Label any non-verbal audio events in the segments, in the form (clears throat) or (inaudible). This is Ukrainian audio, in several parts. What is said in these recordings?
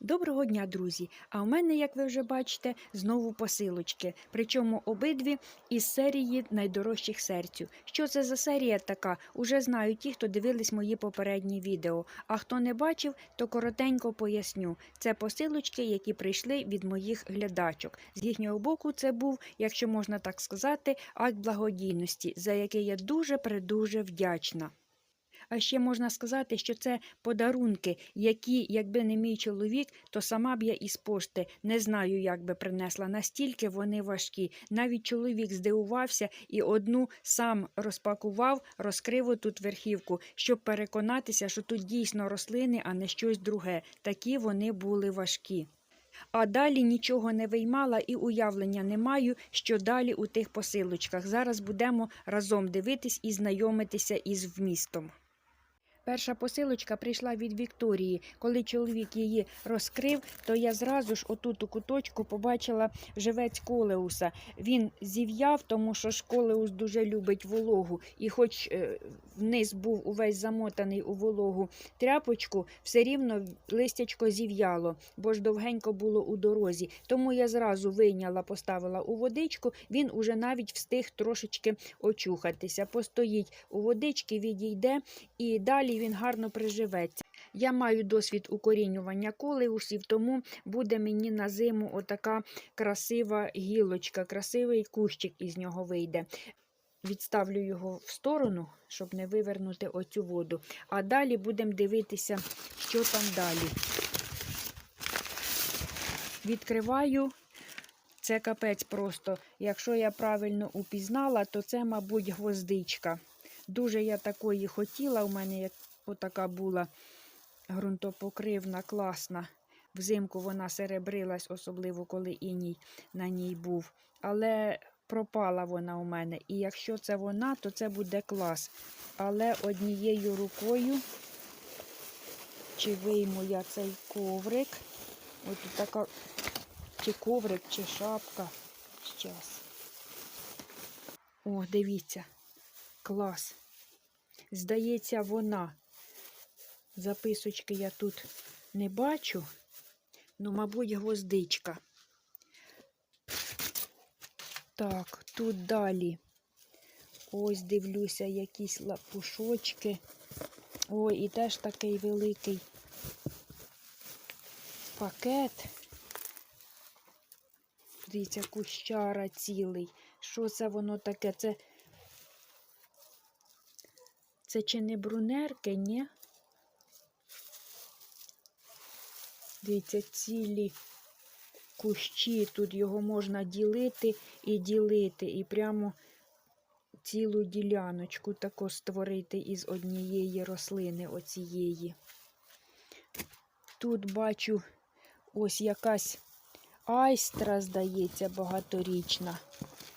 Доброго дня, друзі! А у мене, як ви вже бачите, знову посилочки. Причому обидві із серії найдорожчих серцю. Що це за серія така? Уже знають ті, хто дивились мої попередні відео. А хто не бачив, то коротенько поясню. Це посилочки, які прийшли від моїх глядачок. З їхнього боку, це був, якщо можна так сказати, акт благодійності, за який я дуже придуже вдячна. А ще можна сказати, що це подарунки, які, якби не мій чоловік, то сама б я із пошти не знаю, як би принесла. Настільки вони важкі. Навіть чоловік здивувався і одну сам розпакував, розкрив отут верхівку, щоб переконатися, що тут дійсно рослини, а не щось друге. Такі вони були важкі. А далі нічого не виймала і уявлення не маю, що далі у тих посилочках. Зараз будемо разом дивитись і знайомитися із вмістом. Перша посилочка прийшла від Вікторії. Коли чоловік її розкрив, то я зразу ж отут у куточку побачила живець колеуса. Він зів'яв, тому що ж колеус дуже любить вологу. І хоч е, вниз був увесь замотаний у вологу тряпочку, все рівно листячко зів'яло, бо ж довгенько було у дорозі. Тому я зразу вийняла, поставила у водичку. Він уже навіть встиг трошечки очухатися. Постоїть у водички, відійде і далі він гарно приживеться. Я маю досвід укорінювання колеусів, тому буде мені на зиму отака красива гілочка, красивий кущик із нього вийде. Відставлю його в сторону, щоб не вивернути оцю воду. А далі будемо дивитися, що там далі. Відкриваю. Це капець просто. Якщо я правильно упізнала, то це, мабуть, гвоздичка. Дуже я такої хотіла. У мене отака була ґрунтопокривна, класна. Взимку вона серебрилась, особливо коли іній на ній був. Але пропала вона у мене. І якщо це вона, то це буде клас. Але однією рукою, чи вийму я цей коврик, от така, чи коврик, чи шапка. Щас. О, дивіться, клас. Здається, вона. Записочки я тут не бачу. Ну, мабуть, гвоздичка. Так, тут далі. Ось дивлюся, якісь лапушочки. Ой, і теж такий великий пакет. Дивіться, кущара цілий. Що це воно таке? Це, це чи не брунерки, ні? Дивіться, цілі кущі, тут його можна ділити і ділити, і прямо цілу діляночку тако створити із однієї рослини оцієї. Тут бачу ось якась айстра, здається, багаторічна,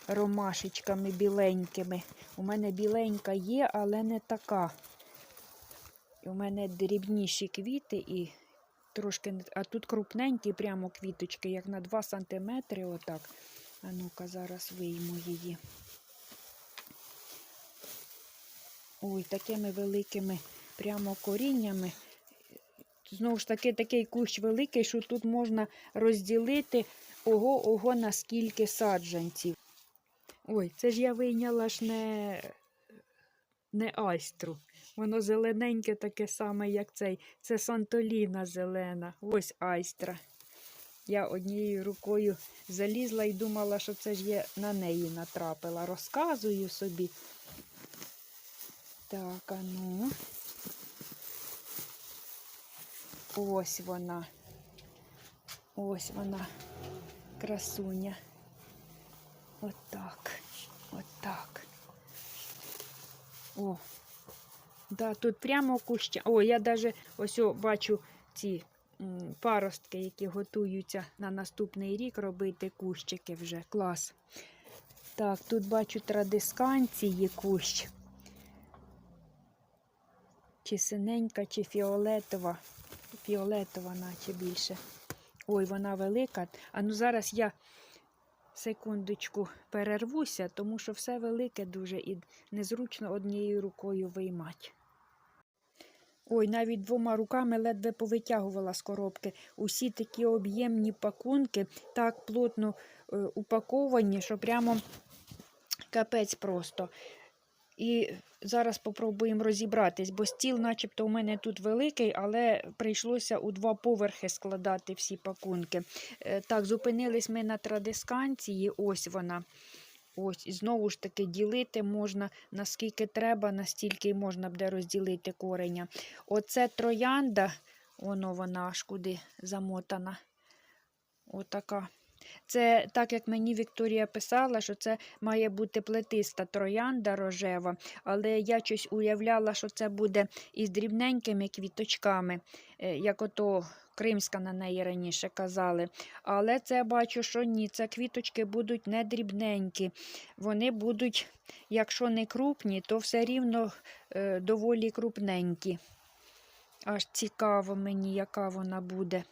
ромашечками біленькими. У мене біленька є, але не така. У мене дрібніші квіти і трошки, а тут крупненькі прямо квіточки, як на 2 сантиметри, отак. А ну-ка, зараз вийму її. Ой, такими великими прямо коріннями. Знову ж таки, такий кущ великий, що тут можна розділити ого-ого, наскільки саджанців. Ой, це ж я вийняла ж не, не айстру. Воно зелененьке таке саме, як цей. Це Сантоліна зелена. Ось айстра. Я однією рукою залізла і думала, що це ж я на неї натрапила. Розказую собі. Так, а ну. Ось вона. Ось вона, красуня. Отак. Отак. О, Да, тут прямо куща. О, я навіть ось бачу ці паростки, які готуються на наступний рік робити кущики вже. Клас. Так, тут бачу традисканції кущ. Чи синенька, чи фіолетова. Фіолетова, наче більше. Ой, вона велика. А ну зараз я секундочку перервуся, тому що все велике дуже і незручно однією рукою виймати. Ой, навіть двома руками ледве повитягувала з коробки. Усі такі об'ємні пакунки, так плотно е, упаковані, що прямо капець просто. І зараз попробуємо розібратись, бо стіл, начебто, у мене тут великий, але прийшлося у два поверхи складати всі пакунки. Е, Так, зупинились ми на традисканції, ось вона. Ось, і знову ж таки, ділити можна наскільки треба, настільки можна буде розділити кореня. Оце троянда, воно вона аж куди замотана. Отака. Це так як мені Вікторія писала, що це має бути плетиста троянда рожева, але я щось уявляла, що це буде із дрібненькими квіточками, е, як ото кримська на неї раніше казали. Але це бачу, що ні, це квіточки будуть не дрібненькі. Вони будуть, якщо не крупні, то все рівно е, доволі крупненькі. Аж цікаво мені, яка вона буде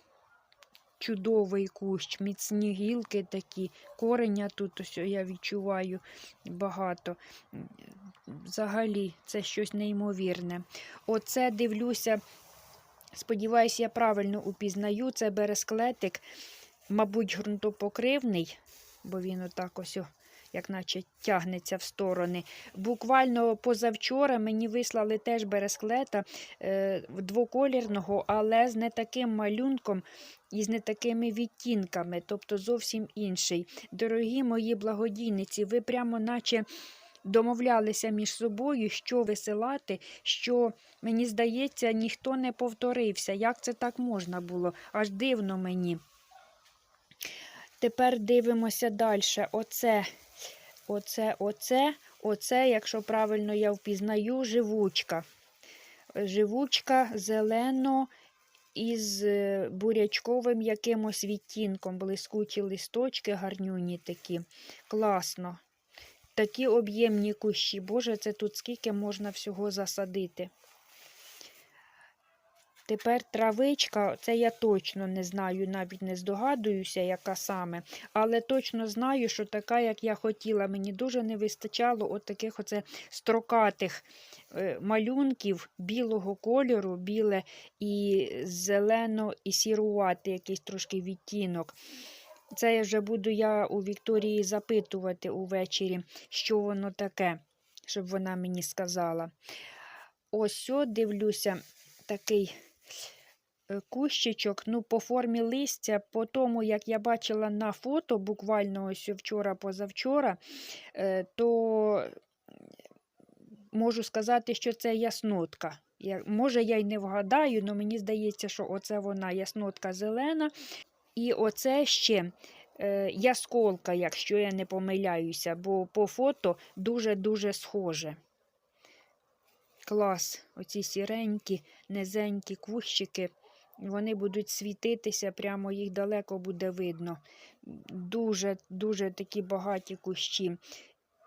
чудовий кущ, міцні гілки такі, кореня тут ось я відчуваю багато. Взагалі, це щось неймовірне. Оце дивлюся, сподіваюся, я правильно упізнаю. Це бересклетик, мабуть, ґрунтопокривний, бо він отак ось. Як наче тягнеться в сторони. Буквально позавчора мені вислали теж бересклета е, двоколірного, але з не таким малюнком, і з не такими відтінками, тобто зовсім інший. Дорогі мої благодійниці, ви прямо наче домовлялися між собою, що висилати, що, мені здається, ніхто не повторився. Як це так можна було? Аж дивно мені. Тепер дивимося далі. Оце, оце, оце, оце, якщо правильно я впізнаю, живучка. Живучка зелено із е, бурячковим якимось відтінком, блискучі листочки, гарнюні такі. Класно. Такі об'ємні кущі. Боже, це тут скільки можна всього засадити. Тепер травичка, це я точно не знаю, навіть не здогадуюся, яка саме. Але точно знаю, що така, як я хотіла. Мені дуже не вистачало от таких оце строкатих е, малюнків білого кольору, біле і зелено, і сірувати якийсь трошки відтінок. Це я вже буду я у Вікторії запитувати увечері, що воно таке, щоб вона мені сказала. Ось о, дивлюся, такий кущичок, ну, по формі листя, по тому, як я бачила на фото, буквально ось вчора-позавчора, е, то можу сказати, що це яснотка. Я, може, я й не вгадаю, але мені здається, що оце вона яснотка зелена. І оце ще е, ясколка, якщо я не помиляюся, бо по фото дуже-дуже схоже. Клас, оці сіренькі, низенькі кущики, вони будуть світитися, прямо їх далеко буде видно. Дуже-дуже такі багаті кущі.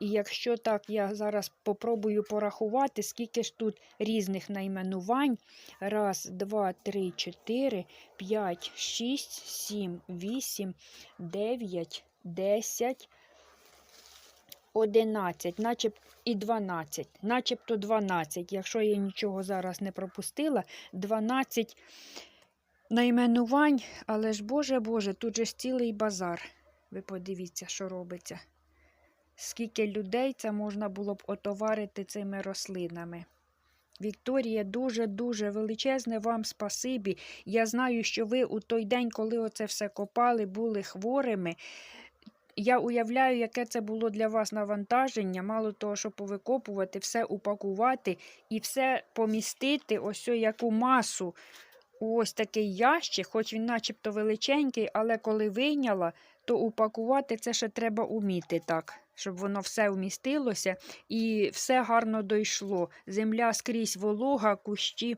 І якщо так, я зараз попробую порахувати, скільки ж тут різних найменувань. Раз, два, три, чотири, п'ять, шість, сім, вісім, дев'ять, десять, одинадцять, начеб і дванадцять, начебто дванадцять. Якщо я нічого зараз не пропустила, дванадцять найменувань, але ж Боже Боже, тут же цілий базар. Ви подивіться, що робиться скільки людей це можна було б отоварити цими рослинами. Вікторія, дуже-дуже величезне вам спасибі. Я знаю, що ви у той день, коли оце все копали, були хворими. Я уявляю, яке це було для вас навантаження, мало того, що повикопувати, все упакувати і все помістити, ось яку масу. Ось такий ящик, хоч він начебто величенький, але коли вийняла, то упакувати це ще треба уміти так щоб воно все вмістилося і все гарно дійшло. Земля скрізь волога, кущі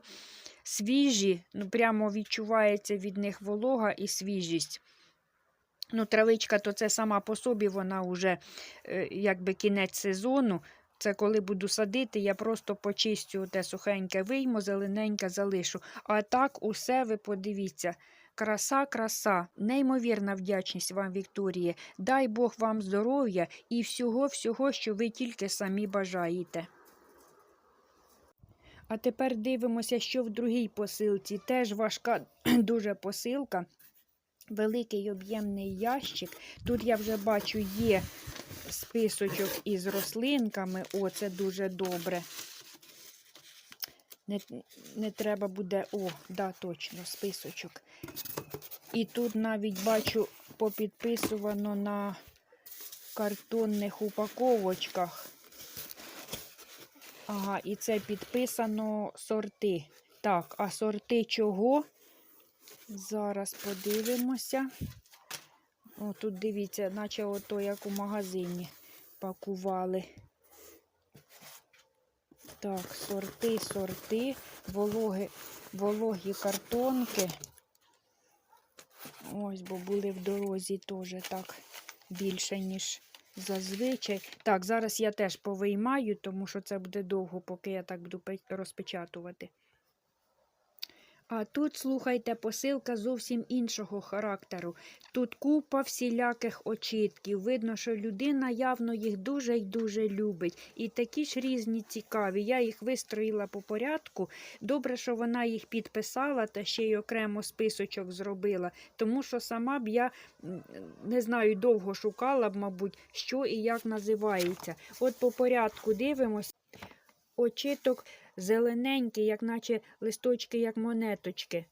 свіжі, ну прямо відчувається від них волога і свіжість. Ну, Травичка, то це сама по собі, вона вже е, якби кінець сезону. Це коли буду садити, я просто почистю те сухеньке вийму, зелененьке залишу. А так усе ви подивіться. Краса, краса, неймовірна вдячність вам, Вікторії. Дай Бог вам здоров'я і всього, всього, що ви тільки самі бажаєте. А тепер дивимося, що в другій посилці. Теж важка (clears throat) дуже посилка. Великий об'ємний ящик. Тут я вже бачу, є списочок із рослинками. О, це дуже добре. Не, не треба буде. О, да, точно, списочок. І тут навіть бачу попідписувано на картонних упаковочках. Ага, і це підписано сорти. Так, а сорти чого? Зараз подивимося. О, тут дивіться, наче ото як у магазині пакували. Так, сорти, сорти, вологи, вологі картонки. Ось, бо були в дорозі теж так більше, ніж зазвичай. Так, зараз я теж повиймаю, тому що це буде довго, поки я так буду розпечатувати. А тут, слухайте, посилка зовсім іншого характеру. Тут купа всіляких очітків. Видно, що людина явно їх дуже й дуже любить. І такі ж різні цікаві. Я їх вистроїла по порядку. Добре, що вона їх підписала та ще й окремо списочок зробила. Тому що сама б я не знаю, довго шукала б, мабуть, що і як називається. От по порядку дивимось. Очіток зелененький, як наче листочки, як монеточки.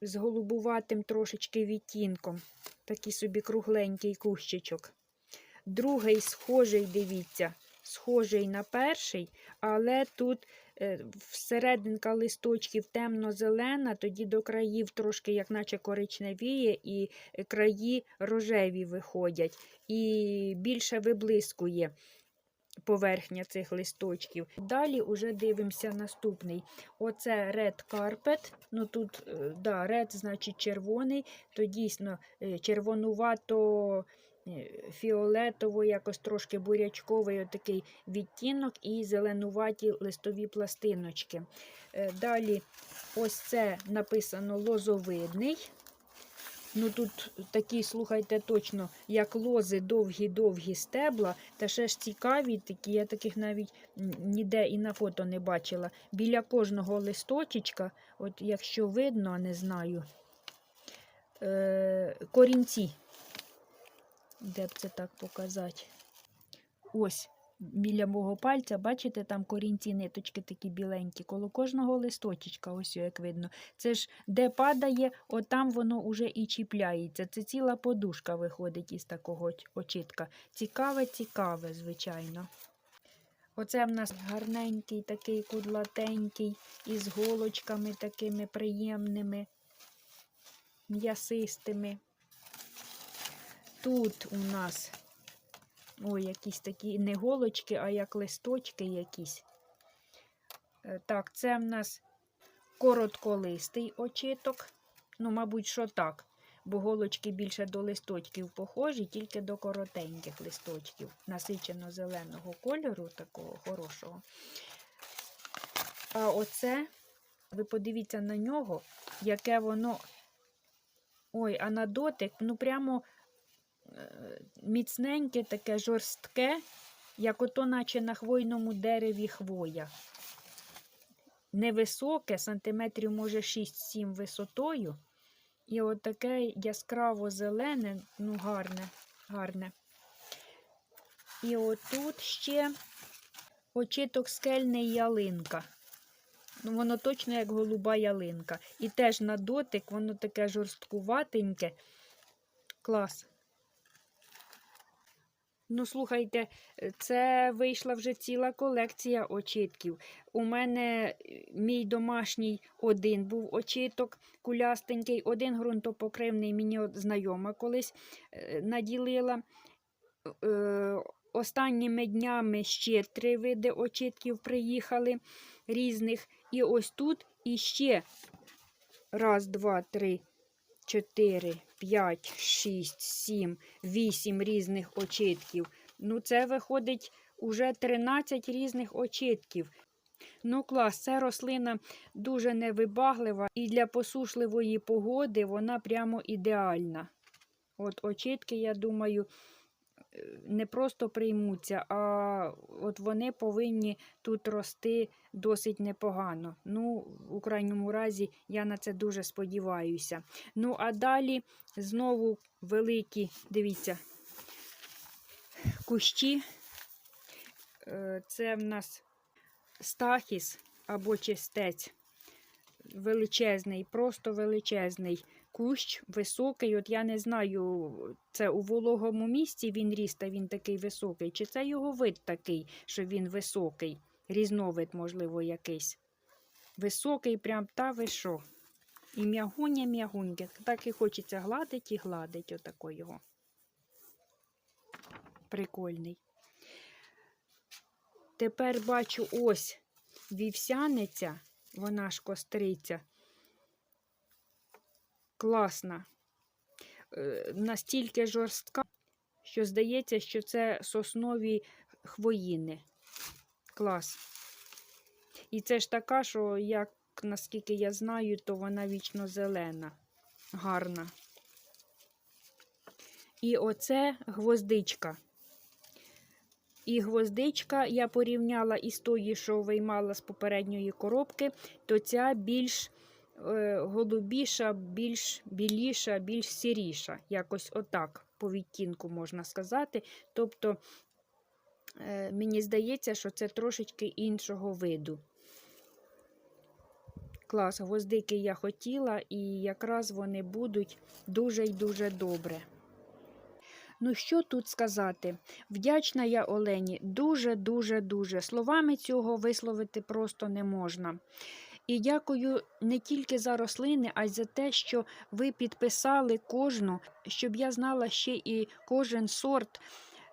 З голубуватим трошечки відтінком. Такий собі кругленький кущичок. Другий схожий, дивіться, схожий на перший, але тут е, всерединка листочків темно-зелена, тоді до країв трошки, як наче коричневіє, і краї рожеві виходять, і більше виблискує поверхня цих листочків. Далі уже дивимося наступний. Оце Red Carpet. Ну тут, е, да, red значить червоний, то дійсно е, червонувато. е, Фіолетово, якось трошки бурячковий отакий відтінок і зеленуваті листові пластиночки. Далі, ось це написано лозовидний. Ну тут такі, слухайте, точно, як лози, довгі-довгі стебла, та ще ж цікаві такі, я таких навіть ніде і на фото не бачила. Біля кожного листочечка, от якщо видно, не знаю, е, корінці. Де б це так показати? Ось. Біля мого пальця, бачите, там корінці ниточки такі біленькі, коло кожного листочечка, ось як видно. Це ж де падає, отам воно уже і чіпляється. Це ціла подушка виходить із такого оч- очітка. Цікаве, цікаве, звичайно. Оце в нас гарненький, такий кудлатенький, із голочками такими приємними, м'ясистими. Тут у нас ой, якісь такі не голочки, а як листочки якісь. Е, Так, це в нас коротколистий очиток. Ну, мабуть, що так, бо голочки більше до листочків похожі, тільки до коротеньких листочків, насичено зеленого кольору, такого хорошого. А оце, ви подивіться на нього, яке воно. Ой, а на дотик, ну прямо міцненьке, таке жорстке, як ото, наче на хвойному дереві хвоя. Невисоке, сантиметрів, може, 6-7 висотою. І от таке яскраво зелене, ну, гарне, гарне. І отут ще очиток скельний ялинка. Ну, воно точно як голуба ялинка. І теж на дотик, воно таке жорсткуватеньке. Клас. Ну, слухайте, це вийшла вже ціла колекція очитків. У мене е, мій домашній один був очиток кулястенький, один ґрунтопокривний мені знайома колись е, наділила. Е, Останніми днями ще три види очитків приїхали різних. І ось тут іще раз, два, три, чотири, п'ять, шість, сім, вісім різних очитків. Ну, це виходить уже 13 різних очитків. Ну, клас, це рослина дуже невибаглива і для посушливої погоди вона прямо ідеальна. От очитки, я думаю, не просто приймуться, а от вони повинні тут рости досить непогано. Ну, у крайньому разі, я на це дуже сподіваюся. Ну, а далі знову великі, дивіться, кущі. Е, Це в нас стахіс або чистець. Величезний, просто величезний кущ, високий. От я не знаю, це у вологому місці він ріс, та він такий високий, чи це його вид такий, що він високий, різновид, можливо, якийсь. Високий, прям та ви що. І м'ягуня, м'ягуньке. Так і хочеться гладить і гладить отако його. Прикольний. Тепер бачу ось вівсяниця, вона ж костриця. Класна. Е, Настільки жорстка, що здається, що це соснові хвоїни. Клас. І це ж така, що, як наскільки я знаю, то вона вічно зелена. Гарна. І оце гвоздичка. І гвоздичка я порівняла із тої, що виймала з попередньої коробки, то ця більш е, голубіша, більш біліша, більш сіріша. Якось отак по відтінку можна сказати. Тобто, е, мені здається, що це трошечки іншого виду. Клас, гвоздики я хотіла, і якраз вони будуть дуже й дуже добре. Ну, що тут сказати? Вдячна я Олені дуже-дуже дуже. Словами цього висловити просто не можна. І дякую не тільки за рослини, а й за те, що ви підписали кожну, щоб я знала ще і кожен сорт.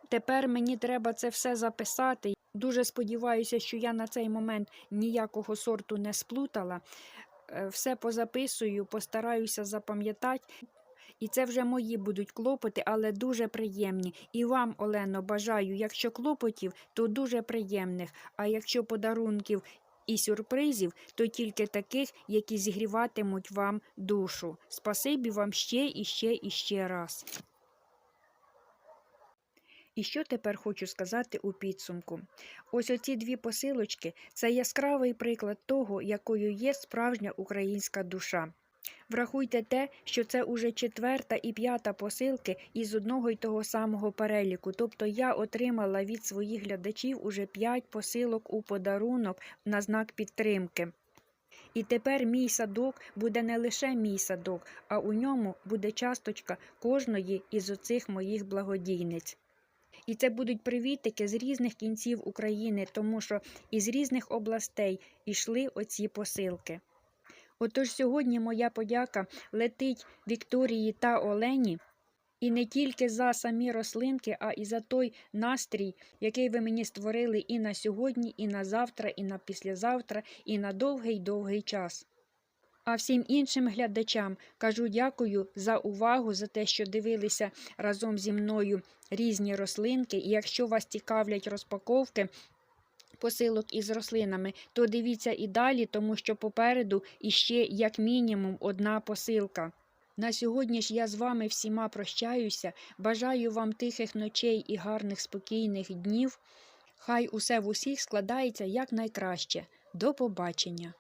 Тепер мені треба це все записати. Дуже сподіваюся, що я на цей момент ніякого сорту не сплутала. Е, Все позаписую, постараюся запам'ятати. І це вже мої будуть клопоти, але дуже приємні. І вам, Олено, бажаю, якщо клопотів, то дуже приємних. А якщо подарунків і сюрпризів, то тільки таких, які зігріватимуть вам душу. Спасибі вам ще і ще і ще раз. І що тепер хочу сказати у підсумку? Ось оці дві посилочки це яскравий приклад того, якою є справжня українська душа. Врахуйте те, що це уже четверта і п'ята посилки із одного й того самого переліку. Тобто я отримала від своїх глядачів уже п'ять посилок у подарунок на знак підтримки. І тепер мій садок буде не лише мій садок, а у ньому буде часточка кожної із оцих моїх благодійниць. І це будуть привітики з різних кінців України, тому що із різних областей йшли оці посилки. Отож сьогодні моя подяка летить Вікторії та Олені. І не тільки за самі рослинки, а і за той настрій, який ви мені створили і на сьогодні, і на завтра, і на післязавтра, і на довгий довгий час. А всім іншим глядачам кажу дякую за увагу, за те, що дивилися разом зі мною різні рослинки. І якщо вас цікавлять розпаковки, посилок із рослинами, то дивіться і далі, тому що попереду іще як мінімум одна посилка. На сьогодні ж я з вами всіма прощаюся. Бажаю вам тихих ночей і гарних спокійних днів. Хай усе в усіх складається якнайкраще. До побачення!